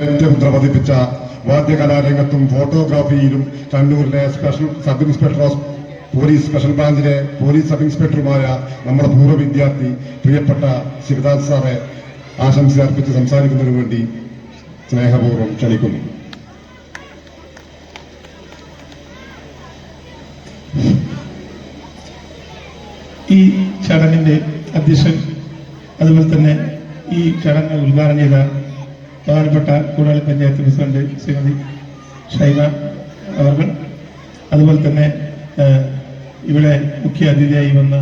മുദ്ര പ്രവർത്തിപ്പിച്ച വാദ്യകലാരംഗത്തും ഫോട്ടോഗ്രാഫിയിലും കണ്ണൂരിലെ special sub inspector of police special ബ്രാഞ്ചിലെ police sub ഇൻസ്പെക്ടറുമായ നമ്മുടെ പൂർവ വിദ്യാർത്ഥി പ്രിയപ്പെട്ട ശിവദാസ് സാറെ ആശംസ അർപ്പിച്ച് സംസാരിക്കുന്നതിനു വേണ്ടി സ്നേഹപൂർവം ക്ഷണിക്കുന്നു. ഈ ചടങ്ങിന്റെ അധ്യക്ഷൻ അതുപോലെ തന്നെ ഈ ചടങ്ങ് ഉദ്ഘാടനം ചെയ്ത ബഹുമാനപ്പെട്ട കൂടാളി പഞ്ചായത്ത് പ്രസിഡന്റ് ശ്രീമതി ഷൈമ അവർ അതുപോലെ തന്നെ ഇവിടെ മുഖ്യ അതിഥിയായി വന്ന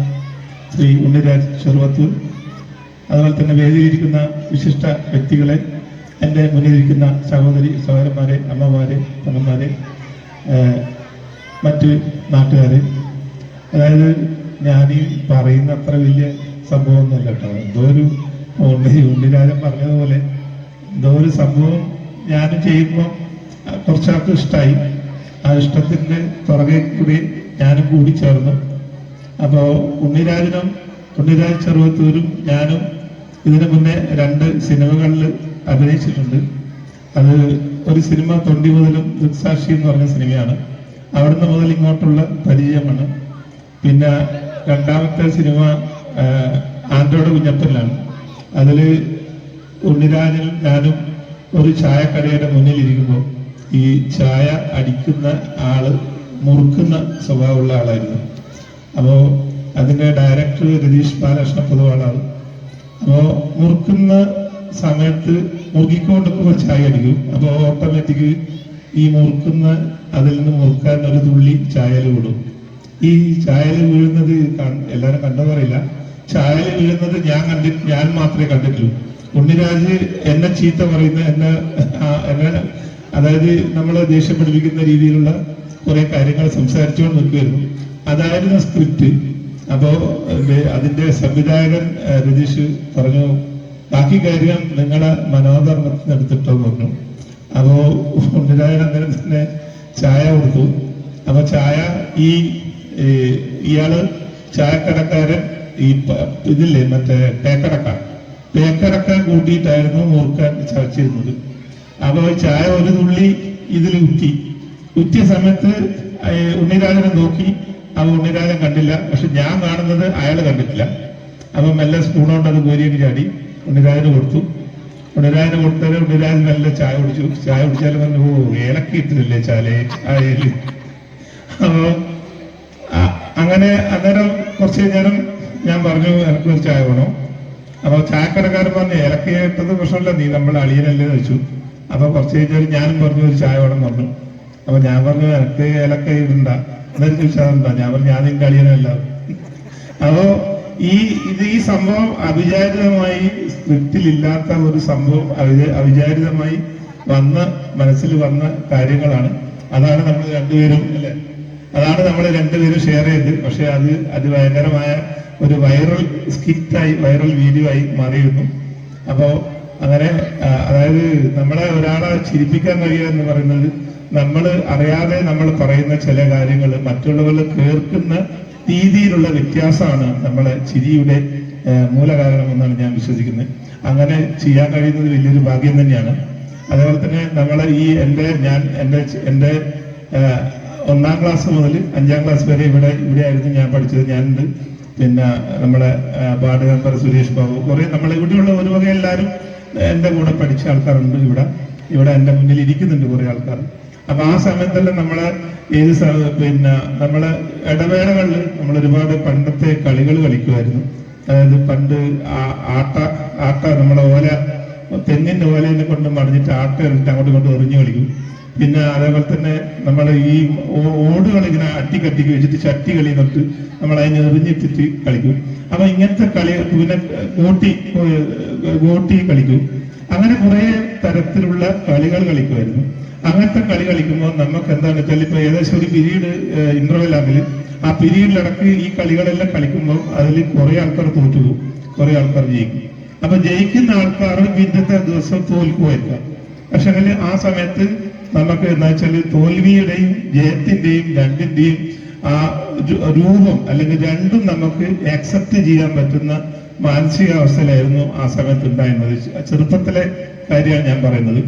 ശ്രീ ഉണ്ണിരാജ് ചെറുവത്തൂർ. അതുപോലെ തന്നെ വേദിയിലിരിക്കുന്ന വിശിഷ്ട വ്യക്തികളെ എന്റെ മുന്നിലിരിക്കുന്ന സഹോദരി സഹോദരന്മാരെ അമ്മമാരെ പെങ്ങന്മാരെ ഏഹ്, മറ്റ് നാട്ടുകാരെ. അതായത് ഞാൻ ഈ പറയുന്ന അത്ര വലിയ സംഭവമൊന്നുമല്ല കേട്ടോ. എന്തോ ഒരു ഉണ്ണി ഉണ്ണിരാജൻ പറഞ്ഞതുപോലെ എന്തോ ഒരു സംഭവം ഞാൻ ചെയ്യുമ്പോൾ കുറച്ചാൾക്ക് ഇഷ്ടമായി ആ ഇഷ്ടത്തിന്റെ പുറകെ കൂടി ഞാനും കൂടി ചേർന്നു. അപ്പോൾ ഉണ്ണിരാജനും ഉണ്ണിരാജ് ചെറുവത്തൂരും ഞാനും ഇതിനു മുന്നേ രണ്ട് സിനിമകളിൽ അഭിനയിച്ചിട്ടുണ്ട്. അത് ഒരു സിനിമ തൊണ്ടി മുതലും ദൃക്സാക്ഷി എന്ന് പറഞ്ഞ സിനിമയാണ്. അവിടുന്ന് മുതൽ ഇങ്ങോട്ടുള്ള പരിചയമാണ്. പിന്നെ രണ്ടാമത്തെ സിനിമ ആൻഡ്രോയിഡ് കുഞ്ഞപ്പനിലാണ്. അതിൽ ഉണ്ണിരാജനും ഞാനും ഒരു ചായക്കടയുടെ മുന്നിൽ ഇരിക്കുമ്പോൾ ഈ ചായ അടിക്കുന്ന ആൾ മുറുക്കുന്ന സ്വഭാവമുള്ള ആളായിരുന്നു. അപ്പോ അതിന്റെ ഡയറക്ടർ രതീഷ് ബാലകൃഷ്ണ പൊതുവാളാണ് അപ്പോ മുറുക്കുന്ന സമയത്ത് മുറുകിക്കൊണ്ടിരിക്കുമ്പോൾ ചായ അടിക്കും. അപ്പോൾ ഓട്ടോമാറ്റിക് ഈ മുറുക്കുന്ന അതിൽ നിന്ന് മുറുക്കാൻ ഒരു തുള്ളി ചായയിൽ വിടും ഈ ചായയിൽ വീഴുന്നത് എല്ലാരും കണ്ടതറിയില്ല. ചായയിൽ വീഴുന്നത് ഞാൻ കണ്ടി ഞാൻ മാത്രമേ കണ്ടിട്ടുള്ളൂ. ഉണ്ണിരാജ് എന്നെ ചീത്ത പറയുന്ന എന്നെ എന്നെ അതായത് നമ്മളെ ദേഷ്യം പഠിപ്പിക്കുന്ന രീതിയിലുള്ള കുറെ കാര്യങ്ങൾ സംസാരിച്ചുകൊണ്ട് നിൽക്കുമായിരുന്നു അതായിരുന്നു സ്ക്രിപ്റ്റ് അപ്പോ അതിന്റെ സംവിധായകൻ രതീഷ് പറഞ്ഞു ബാക്കി കാര്യം നിങ്ങളെ മനോധർമ്മത്തിന് എടുത്തിട്ടെന്ന് പറഞ്ഞു. അപ്പോ ഉണ്ണിരാജൻ അങ്ങനെ തന്നെ ചായ കൊടുത്തു. അപ്പൊ ചായ ഈ ഇയാൾ ചായക്കടക്കാരൻ ഈ ഇതില്ലേ മറ്റേ പേക്കടക്ക പേക്കടക്ക കൂട്ടിയിട്ടായിരുന്നു മുറുക്കാൻ ചവച്ചിരുന്നത് അപ്പൊ ഈ ചായ ഒരു തുള്ളി ഇതിൽ ഉറ്റി. ഉറ്റിയ സമയത്ത് ഉണ്ണിരാജനെ നോക്കി. അപ്പൊ ഉണ്ണിരാജൻ കണ്ടില്ല. പക്ഷെ ഞാൻ കാണുന്നത് അയാൾ കണ്ടിട്ടില്ല. അപ്പൊ മെല്ലെ സ്പൂണോണ്ട് അത് കോരിയൊക്കെ ചാടി. ഉണ്ണിരാജന് കൊടുത്തു. ഉണ്ണിരാജന് കൊടുത്താൽ ഉണ്ണിരാജൻ നല്ല ചായ കുടിച്ചു. ചായ കുടിച്ചാലും പറഞ്ഞു ഓ ഏലക്ക ഇട്ടില്ലേ ചാലേ? ചായയിൽ അപ്പോ അങ്ങനെ അന്നേരം കുറച്ച് നേരം ഞാൻ പറഞ്ഞു എനിക്കൊരു ചായ വേണം? അപ്പൊ ചായക്കടക്കാരൻ പറഞ്ഞു ഏലക്ക ഇട്ടത് പ്രശ്നമില്ല നീ നമ്മൾ അളിയനല്ലേ വെച്ചു അപ്പൊ കുറച്ച് കഴിഞ്ഞാൽ ഞാനും പറഞ്ഞു ഒരു ചായ വേണം പറഞ്ഞു അപ്പൊ ഞാൻ പറഞ്ഞു എനിക്ക് ഏലക്ക ഇടണ്ട. എന്നൊരു ചോദിച്ചാൽ ഞാൻ പറഞ്ഞു ഞാൻ നിന്റെ അളിയനല്ല. അപ്പോ ഈ ഇത് ഈ സംഭവം അവിചാരിതമായി സ്ക്രിപ്റ്റിലില്ലാത്ത ഒരു സംഭവം അവിചാരിതമായി വന്ന മനസ്സിൽ വന്ന കാര്യങ്ങളാണ്. അതാണ് നമ്മൾ രണ്ടുപേരും അല്ലെ? അതാണ് നമ്മൾ രണ്ടുപേരും ഷെയർ ചെയ്ത് പക്ഷെ അത് അത് ഭയങ്കരമായ ഒരു വൈറൽ സ്കിറ്റായി വൈറൽ വീഡിയോ ആയി മാറിയിരുന്നു. അപ്പോ അങ്ങനെ അതായത് നമ്മളെ ഒരാളെ ചിരിപ്പിക്കാൻ കഴിയുക എന്ന് പറയുന്നത് നമ്മൾ അറിയാതെ നമ്മൾ പറയുന്ന ചില കാര്യങ്ങൾ മറ്റുള്ളവർ കേൾക്കുന്ന രീതിയിലുള്ള വ്യത്യാസമാണ് നമ്മളെ ചിരിയുടെ മൂലകാരണം എന്നാണ് ഞാൻ വിശ്വസിക്കുന്നത്. അങ്ങനെ ചെയ്യാൻ കഴിയുന്നത് വലിയൊരു ഭാഗ്യം തന്നെയാണ്. അതേപോലെ തന്നെ നമ്മളെ ഈ എന്റെ ഞാൻ എന്റെ എന്റെ ഒന്നാം ക്ലാസ് മുതൽ അഞ്ചാം ക്ലാസ് വരെ ഇവിടെ ഇവിടെ ആയിരുന്നു ഞാൻ പഠിച്ചത്. ഞാനുണ്ട്. പിന്നെ നമ്മളെ വാർഡ് മെമ്പർ സുരേഷ് ബാബു കുറെ നമ്മളെ ഇവിടെയുള്ള ഒരു വക എല്ലാവരും എന്റെ കൂടെ പഠിച്ച ആൾക്കാരുണ്ട് ഇവിടെ. ഇവിടെ എന്റെ മുന്നിൽ ഇരിക്കുന്നുണ്ട് കുറെ ആൾക്കാർ. അപ്പൊ ആ സമയത്തെല്ലാം നമ്മളെ ഏത് പിന്നെ നമ്മളെ ഇടവേളകളിൽ നമ്മൾ ഒരുപാട് പണ്ടത്തെ കളികൾ കളിക്കുമായിരുന്നു. അതായത് പണ്ട് ആട്ട ആട്ട നമ്മളെ ഓല തെങ്ങിന്റെ ഓലയിൽ കൊണ്ട് മറിഞ്ഞിട്ട് ആട്ട ഇട്ടിട്ട് അങ്ങോട്ട് ഇങ്ങോട്ട് എറിഞ്ഞു കളിക്കും. പിന്നെ അതേപോലെ തന്നെ നമ്മൾ ഈ ഓടുകൾ ഇങ്ങനെ അട്ടിക്കട്ടിക്ക് വെച്ചിട്ട് ചട്ടി കളി എന്നിട്ട് നമ്മൾ അതിനെ എറിഞ്ഞിട്ടിട്ട് കളിക്കും. അപ്പൊ ഇങ്ങനത്തെ കളി പിന്നെ ഗോട്ടി ഗോട്ടി കളിക്കും. അങ്ങനെ കുറെ തരത്തിലുള്ള കളികൾ കളിക്കുമായിരുന്നു. അങ്ങനത്തെ കളി കളിക്കുമ്പോൾ നമുക്ക് എന്താണെന്ന് വെച്ചാൽ ഇപ്പൊ ഏകദേശം ഒരു പിരീഡ് ഇന്റർവെൽ ആണെങ്കിൽ ആ പിരീഡിലടക്ക് ഈ കളികളെല്ലാം കളിക്കുമ്പോൾ അതിൽ കുറെ ആൾക്കാർ തോറ്റുപോകും. കുറെ ആൾക്കാർ ജയിക്കും. അപ്പൊ ജയിക്കുന്ന ആൾക്കാർ പിന്നത്തെ ദിവസം തോൽക്കുമായിരിക്കാം. പക്ഷെ അങ്ങനെ ആ സമയത്ത് നമുക്ക് എന്താ വെച്ചാൽ തോൽവിയുടെയും ജയത്തിന്റെയും രണ്ടിന്റെയും ആ രൂപം അല്ലെങ്കിൽ രണ്ടും നമുക്ക് ആക്സെപ്റ്റ് ചെയ്യാൻ പറ്റുന്ന മാനസികാവസ്ഥയിലായിരുന്നു ആ സമയത്ത് ഉണ്ടായിരുന്നത്. ചെറുപ്പത്തിലെ കാര്യമാണ് ഞാൻ പറയുന്നത്.